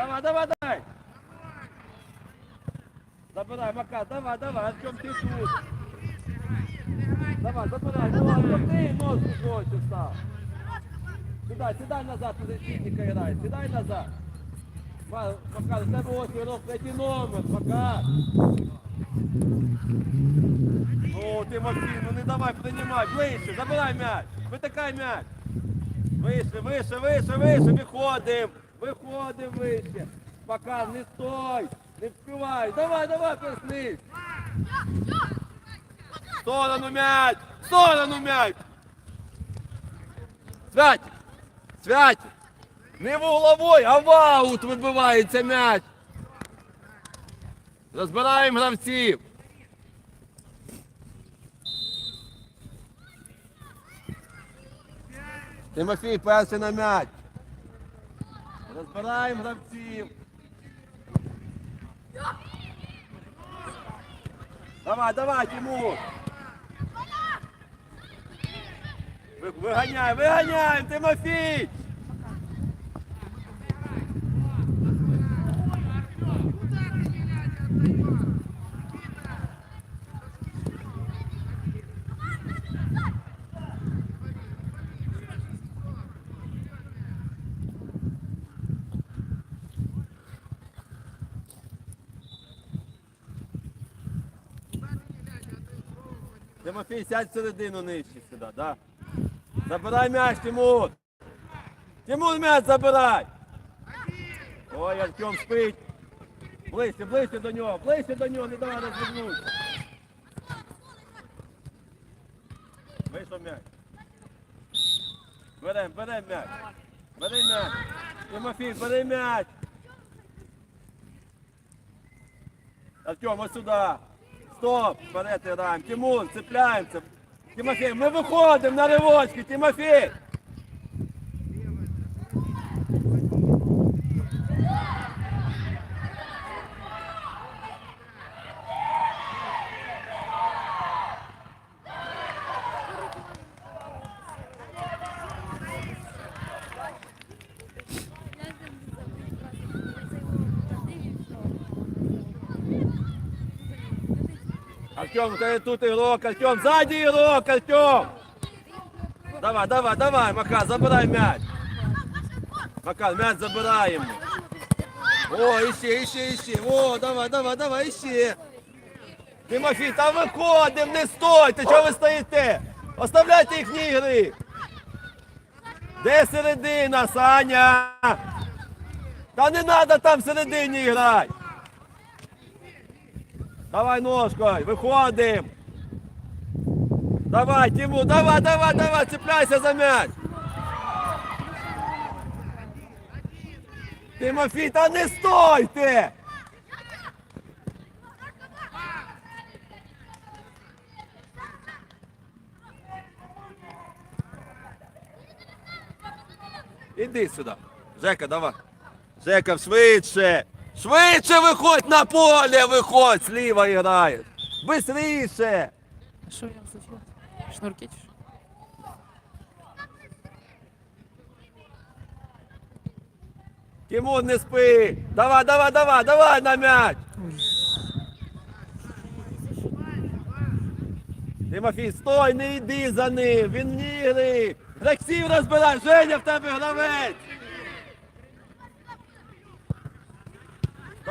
Давай, давай, давай. Забирай, Макар, давай, давай, Артем, ти тут. Давай, забирай, давай, ти ножку хочеш став. Сідай, сідай назад, ти защитника грай, сідай назад. Ма- Макар, у тебе ось ігрок, третій номер, Макар. Ну, Тимофій, ну не давай, приймай, ближче, забирай м'яч, витикай м'яч. Вище, вище, вище, вище, виходим, Виходим вище. Пока не стой, не вспівай. Давай, давай, проснись. Сторону м'яч, в сторону м'яч. Свять, свять. Не вугловой, а в аут вибивається м'яч. Розбираємо гравців. Тимофій, перший на м'яч. Розбираємо гравців. Давай, давай, Тимур. Виганяй, виганяй, Тимофій! Тимофій, сядь середину нижче сюди, да? Забирай м'яч, Тимур! Тимур м'яч забирай! Ой, Артем спить! Ближче, ближче до нього, ближче до нього, не давай розвернутися. Вийшов м'яч. Берем, берем м'яч. Бери м'яч. Тимофій, бери м'яч. Артем, ось сюди. Стоп, вперед граємо. Тимур, цепляємося. Тимофій, ми виходимо на ривочки, Тимофій. Артем, тут игрок, Артем, сзади игрок, Артем. Давай, давай, давай, Макар, забирай мяч. Макар, мяч забираємо. О, іще, іще, іще. О, давай, давай, давай, іще. Тимофій, там виходимо, не стойте, чого ви стоїте? Оставляйте їхні ігри. Де середина, Саня? Та не треба там всередині грати. Давай ножкой, виходим. Давай, Тиму, давай, давай, давай, цепляйся за м'яч. Тимофій, та не стойте! Іди сюди. Жека, давай. Жека, швидше. Швидше виходь на поле, виходь, сліва граєш. Бистріше. Що в нього? Шнурки чи що? Тимур, не спи. Давай, давай, давай, давай на м'яч. Тимофій, стой, не йди за ним, він в ігри. Рексів розбирай, Женя в тебе гравець.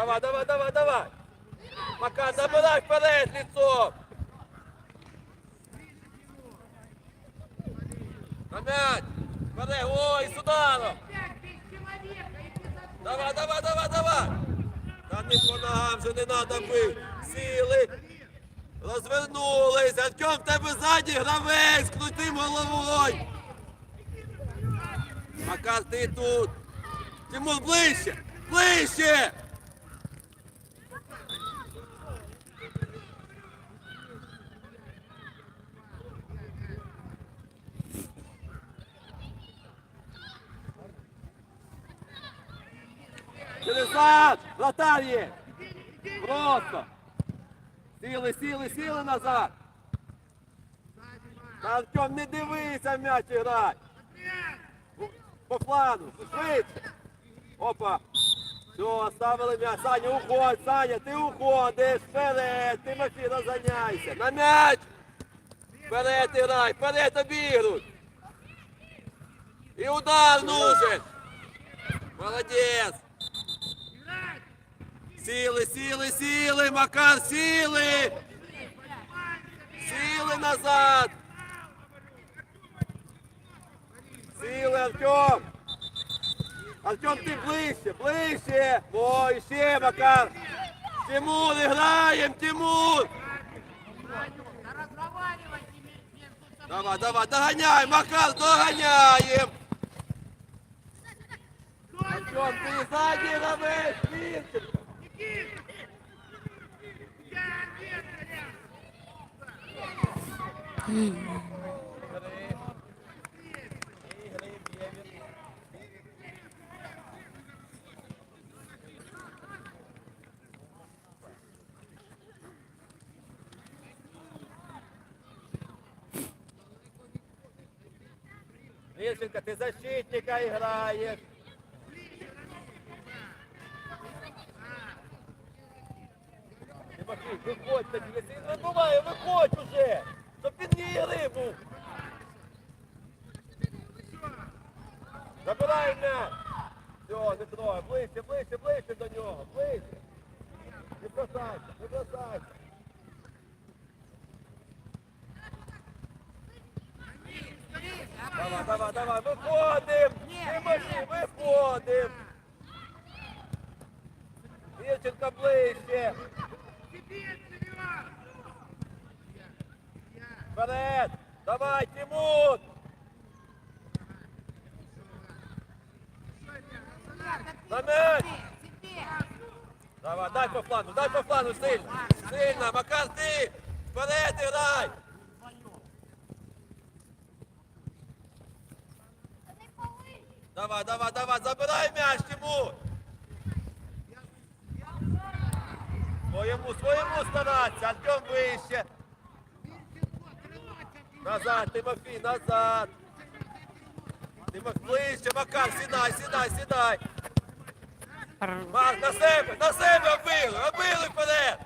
Давай, давай, давай, давай. Макар, забирай вперед лицом. На м'яч. Вперед, ой, з ударом. Давай, давай, давай, давай. Та не по ногам вже не треба бити. Сіли. Розвернулись. Артем, в тебе ззаді гравець, крутим головою. Макар, ти тут. Тимур, ближче, ближче. Через зад! Вратар! Просто! Сіли, сіли, сіли назад! Артем, не дивися в м'яч грай! По плану, швидше! Опа! Все, оставили м'яч. Саня, уходь, Саня, ти уходиш. Вперед, Тимофій, розганяйся. На м'яч. Вперед грай, вперед обігруй. І удар нужен. Молодець. Сіли, сіли, сіли, Макар, сіли. Сіли назад. Сіли, Артем. Артем, ти ближче, ближче. О, і ще, Макар. Тимур, граємо, Тимур. Давай, давай, доганяй, Макар, доганяєм. Артем, ти ззаді робиш, Вінченко, ти защитника граєш. Тимофій, виходь тоді, він виходь уже, не ігри. Забирай м'яч. Все, не трогай, ближче, ближче, ближче до нього, ближче. Не бросайся, не бросайся. Давай, давай, давай, виходим! Тимофій, виходим! Вірченко ближче! Вперед! Давай, Тимур! На! Давай, дай по флангу, дай по флангу, сильно! Сильно, Макар, ти! Вперед грай! Давай, давай, давай, забирай м'яч, Тимур! Своєму, своєму старатися, Артем вище! Назад, Тимофій, назад! Тимофій, ближче, Макар, сідай, сідай, сідай! Марк, на себе, на себе обили, обили вперед!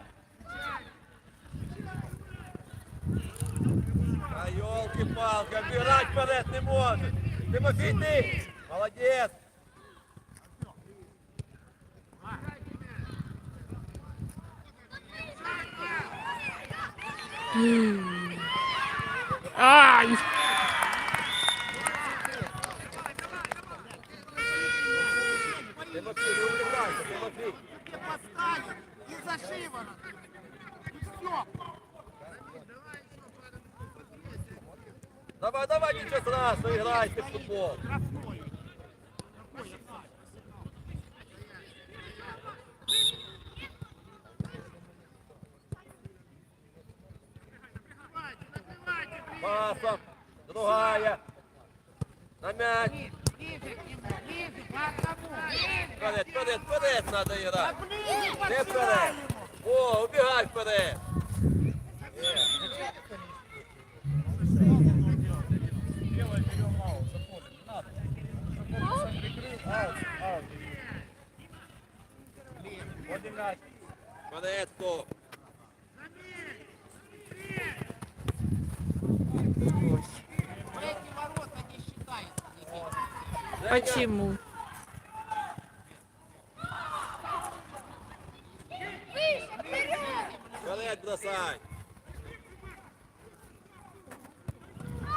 А йолки-палки, обіграти вперед не може! Тимофій, ти! Молодець! Все. Давай, давай, ничего страшного, играйте в футбол. Пасом, другая. На мяч. Вперед, вперед, вперед надо ближе Не вперед. О, убігай вперед. Вперед, хто? Почему? Вперед бросай.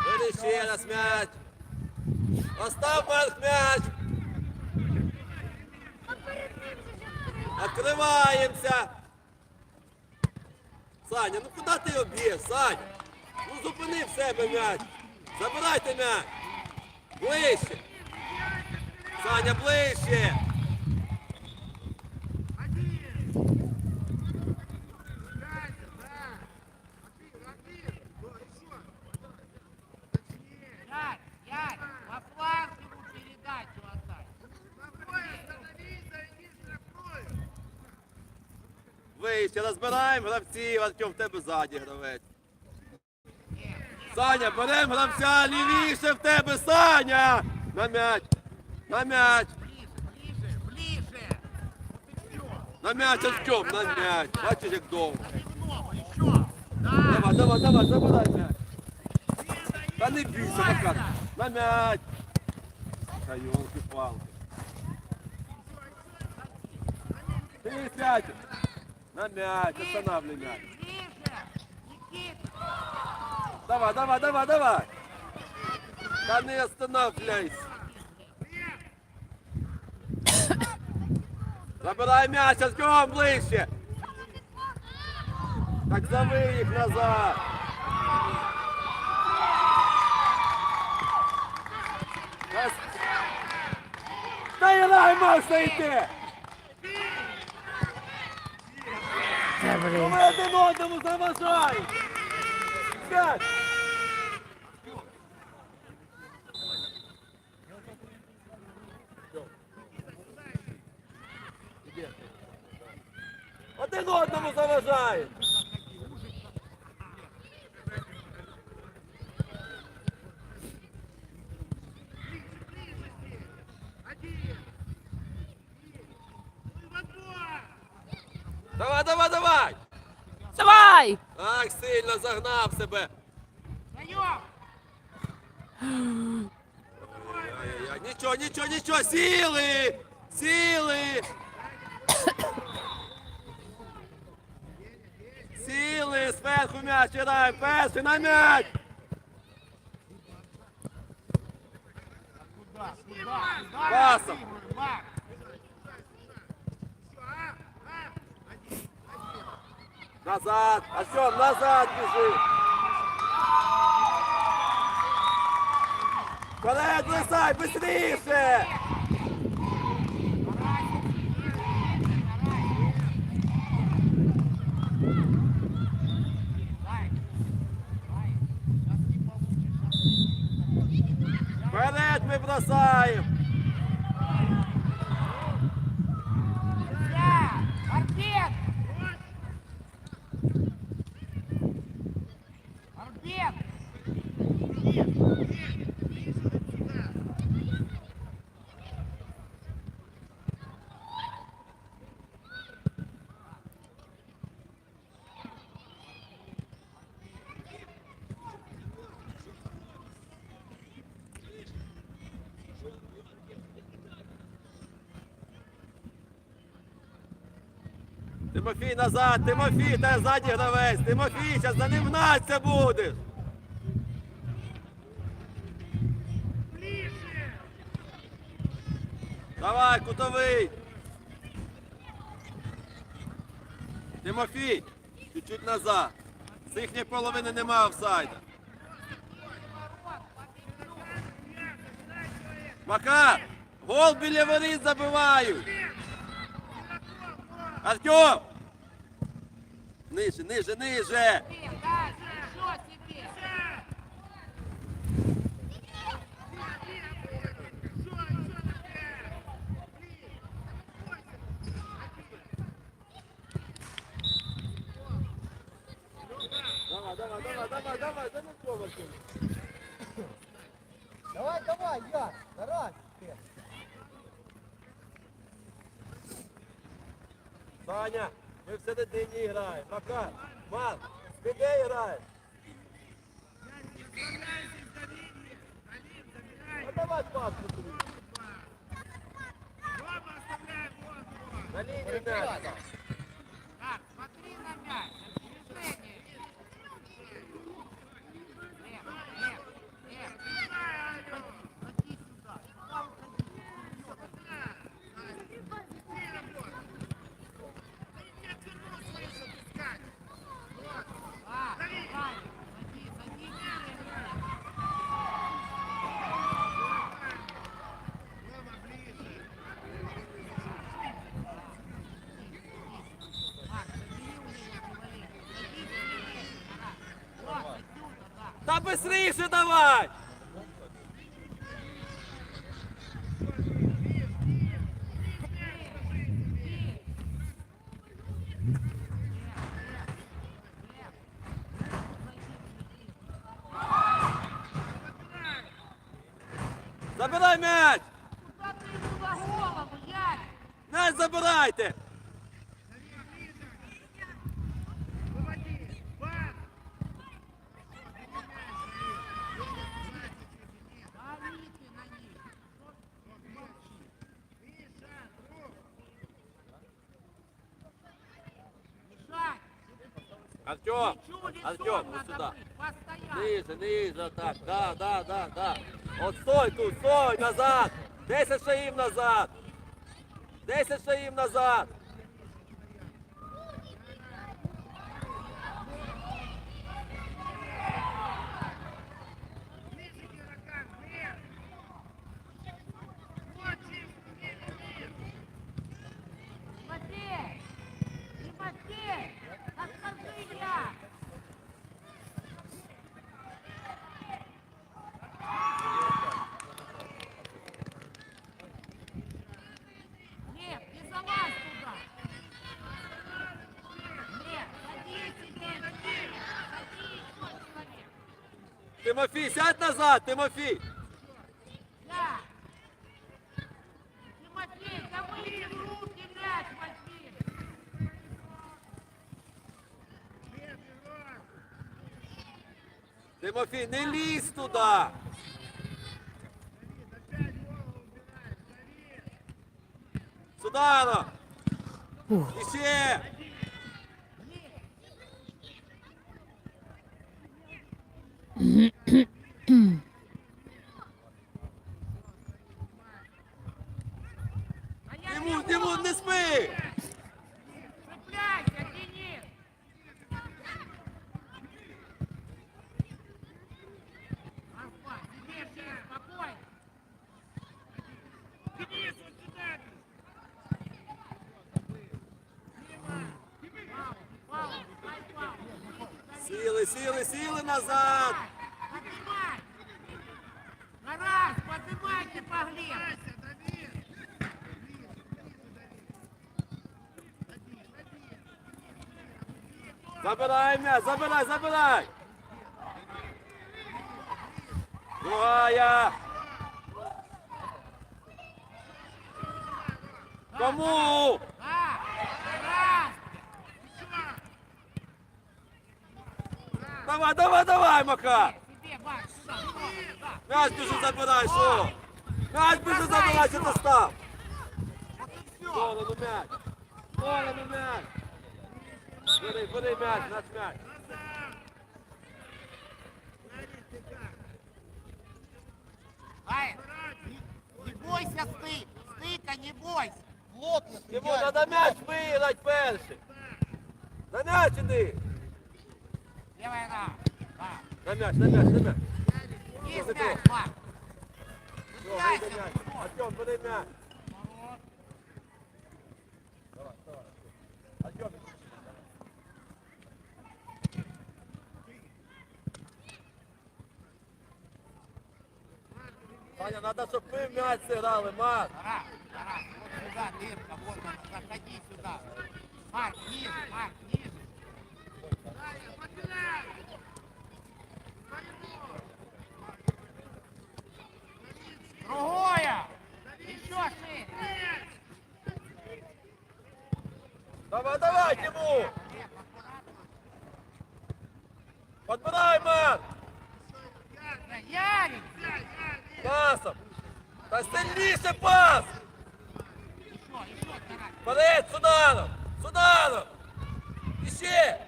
Бери ще раз м'яч. Остав Марк м'яч. Откриваємося. Саня, ну куди ти його б'єш, Саня? Ну зупини в себе м'яч. Забирайте м'яч. Ближче. Саня, ближче. Вище, розбираємо гравців, Артем, в тебе ззаді гравець. Саня, беремо гравця, лівіше в тебе, Саня! На м'яч! На м'яч! Ближе, ближе, ближе. На м'яч, Артем, на м'яч. Бачиш, як довго. Давай, давай, давай, забирай м'яч. Та не бійся, Макар. На м'яч. Та йолки палки. Ти сядь. На м'яч, останавливай м'яч. Давай, давай, давай, давай. Да не останавливайся. Забирай мяч, Артем, ближче. Так зови їх назад. Та Та грай, можна йти. Та, блін. ви один одному заважаєте. Сядь. загнав себе. Даем! Ай-яй-яй, Нічого, нічого, нічого, сіли! Сіли! Сіли, зверху м'яч грає, перший на м'яч! Куда? Куда? Куда? Пасом. Марк! Назад! Артем, назад біжи! Вперед, лисай, получится. Вперед ми бросаємо! Тимофій назад, Тимофій, та ззаді гравець, Тимофій, зараз за ним гнаться будеш. Давай, кутовий. Тимофій, чуть-чуть назад. З їхньої половини нема офсайда. Макар, гол біля воріт забивають. Артем! Ниже, ниже, ниже! Давай, давай, давай, давай, давай, да что, Артем? Давай, давай, Яр, давай. Саня, ми всередині граємо. Макар, Марк, ти де граєш? А давай паску тобі. На лінії м'яч. Так, смотри на мяч! Движение! Лев, лев, лев! Ходи сюда! Сюда уходи! А, давай! Ходи, ходи, Марк, забери у меня говори! Ходи, забери! Вот, отсюда, быстріше давай! Забирай м'яч! М'яч забирайте! Артем, Артем, вот сюда. Ниже, ниже, так, да, да, да, да. От стой тут, стой, назад. 10 шагів назад. 10 шагів назад. Тимофей! Тимофей! Отскажи я! Нет, не залазь туда! Нет, садись себе! Садись, человек! Тимофій, сядь назад, Тимофій. Да! Тимофей, да выйди в руки мяч, возьми! Тимофій, не лізь туди. Сюди, ну. І ще. А я Димон, бегу! Димон, не спи. Цепляйся, Денис! Москва, тебе все, спокойно! Денис, вот сюда! Павел, Павел, дай Павел! Сіли, сіли, назад. Поднимай! Гараж, поднимайте поглеб! Забирай м'яч, забирай, забирай. Другая. Кому? Давай, давай, давай, Мака. Себе, Баш, сюда, сюда! М'яч біжи забирай, що? М'яч біжи забирай, що ти став? Сторону м'яч. Сторону м'яч. Бери, бери м'яч, наш м'яч. Ай, не, не бойся стык, стыка не бойся. Плотно Йому стоять. треба м'яч виграти перший. На м'яч іди. Левая нога. Да. На м'яч, на м'яч, на м'яч. Есть Что ты мяч, делаешь? Марк. Все, вийде м'яч. Артем, бери м'яч. Артем, Саня, надо, щоб ви в м'яч зіграли, Марк. Тарас, Тарас, вот сюда, дырка, вот она, заходи сюда. Марк, ниже, Марк, ниже. Другое! Еще шире! Давай, давай, Тимур. Подбирай, Марк. Ярик! Пасом. Пас. Еще, еще. Суданов. Суданов. Іще.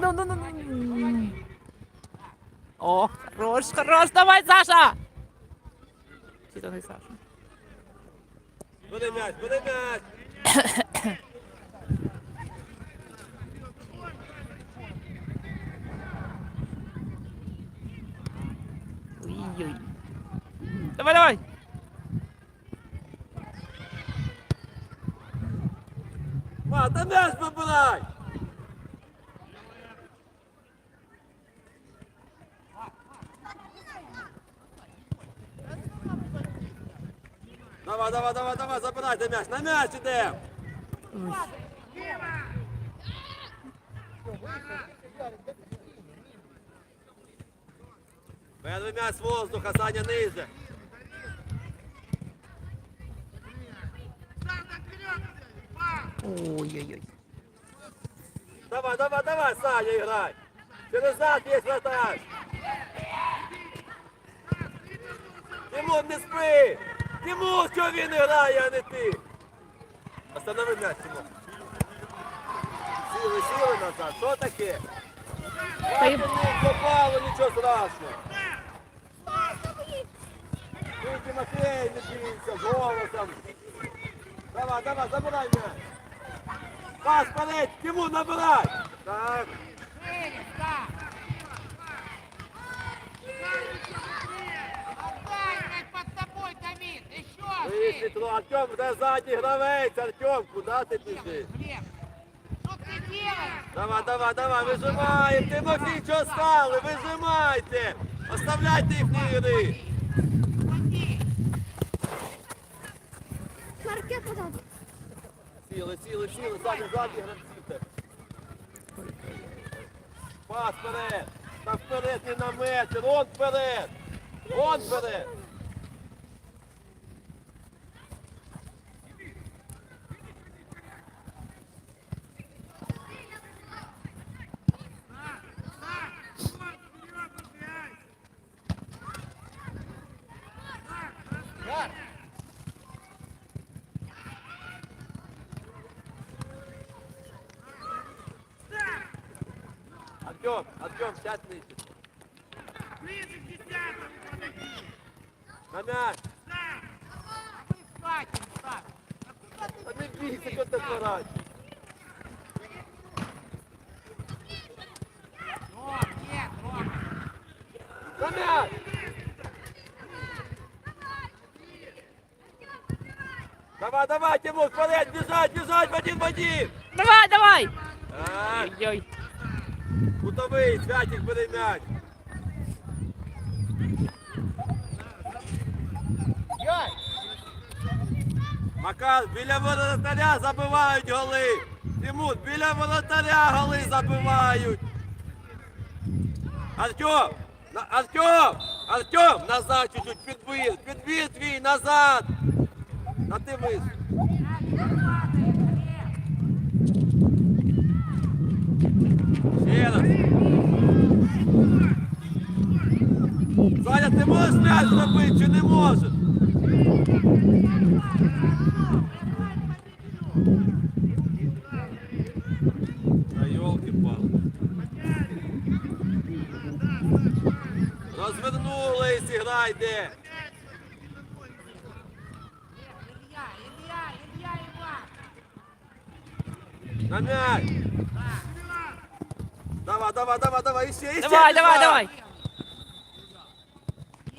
Ну, ну, ну, ну. О, хорош, хорош, давай, Саша! Чи то не Саша? Бери м'яч, бери м'яч. Ой-ой. Давай, давай! Ма, та м'яч вибирай. Давай, давай, давай, забирайте м'яч. На м'яч ідемо. Перший м'яч з воздуха, Саня ниже. Ой-ой-ой. Давай, давай, давай, Саня, играй. Через зад есть вратарь. Тимур, не спи! Що він грає, а не ти? Останови м'яч, Тимур. Сіли, сіли назад. Що таке? Та й- попало, нічого страшного. Ти, Тимофей, не бійся, голосом. Давай, давай, забирай м'яч. Пас, вперед, Тимур, набирай. Так. Шире, да. Отдай, блядь, под тобой, Давид. Еще шире. Артем, де ззаді гравець, Артем, куди ти делаешь? Давай, давай, давай, вижимаємо. Тимофій, що стали? Вижимайте. Оставляйте їх в ігри. Уходи. Марке подав. Сіли, сіли, сіли, ззаді, ззаді гравців. Пас вперед. Та вперед не на метр. Он вперед. Он вперед. Артем, Артем, сядь нижче. На м'яч. Спать, спать. Та не бійся, що ти порач. Ром, нет, Ром. На м'яч. Давай, давай, Тимур, вперед, бежать, бежать, в один в один. Давай, давай! А, Ой-ой. Кутовий, Святик, м'яч. Яй! Макар, біля воротаря забивають голи. Тимур, біля воротаря голи забивають. Артем! Артем! Артем! Назад чуть-чуть, підбір, підбір твій, назад! На ти вис. Ще раз. Саня, ти можеш м'яч забити чи не можеш? Да елки-палки. Розвернулись, грай де. Илья, Илья, Илья, Иван. На м'яч. Давай, давай, давай, давай, іще, іще. Давай, давай, біжай. давай!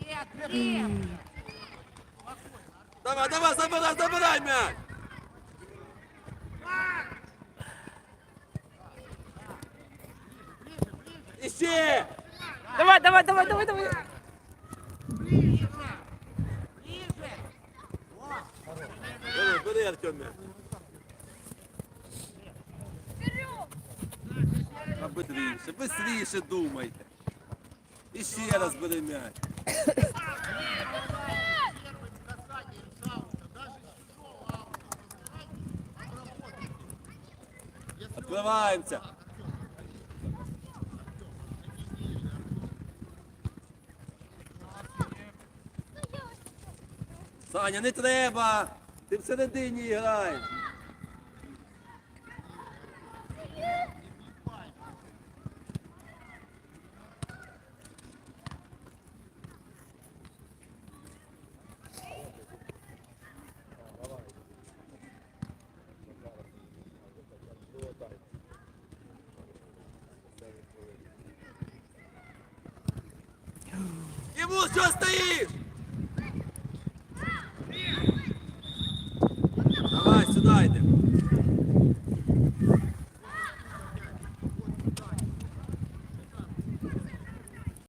Нет, Глеб. Давай, давай, забирай, забирай м'яч. Іще. Давай, давай, давай, давай, давай! Ближе. Ближе. Бери, бери, Артем м'яч. А бистріше, думайте. І ще раз бери м'яч. Відкриваємося. Саня, не треба! Ти всередині граєш.